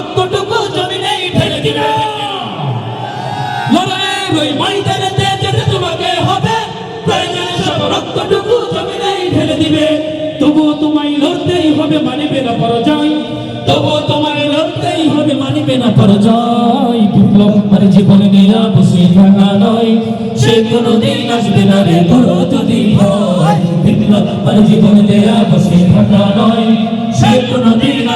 রক্তটুকু জমিনেই ফেলে দিবে। লড়াইয়ের ওই ময়দানেতে যেতে তোমাকে হবে প্রয়োজনে সব রক্তটুকু জমিনেই ফেলে দিবে। তবুও তোমায় লড়তেই হবে মানিবে না পরাজয়। তবুও তোমায় লড়তেই হবে মানিবে না পরাজয়। বিপ্লব আমার জীবনে নিরা বসে থাকা নয়। সে কোনোদিন আসবে না রে করো যদি ভয়। বিপ্লব আমার জীবনে নিরা বসে থাকা নয়। সে কোনোদিন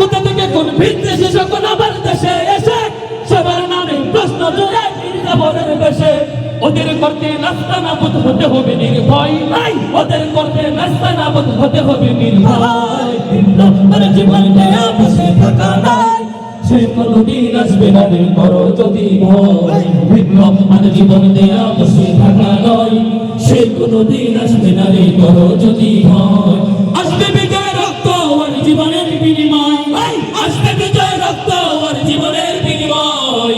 কোথা থেকে কোন ভিত্তি সে সকল আমার দেশে এসে সবার নামে প্রশ্ন জোড়ে মির্জাফরের বেশে। ওদের করতে নাস্তা নাবুদ হতে হবে নির্ভয়। নাই ওদের করতে নাস্তা নাবুদ হতে হবে নির্ভয়। বিপ্লবের জীবন দেয়া বসে থাকা নাই। সে কোনদিন আসবে না রে করো যদি ভয়। মানে জীবন দেয়া বসে থাকা নয় সে কোনদিন আসবে না রে করো যদি ভয়। আসবে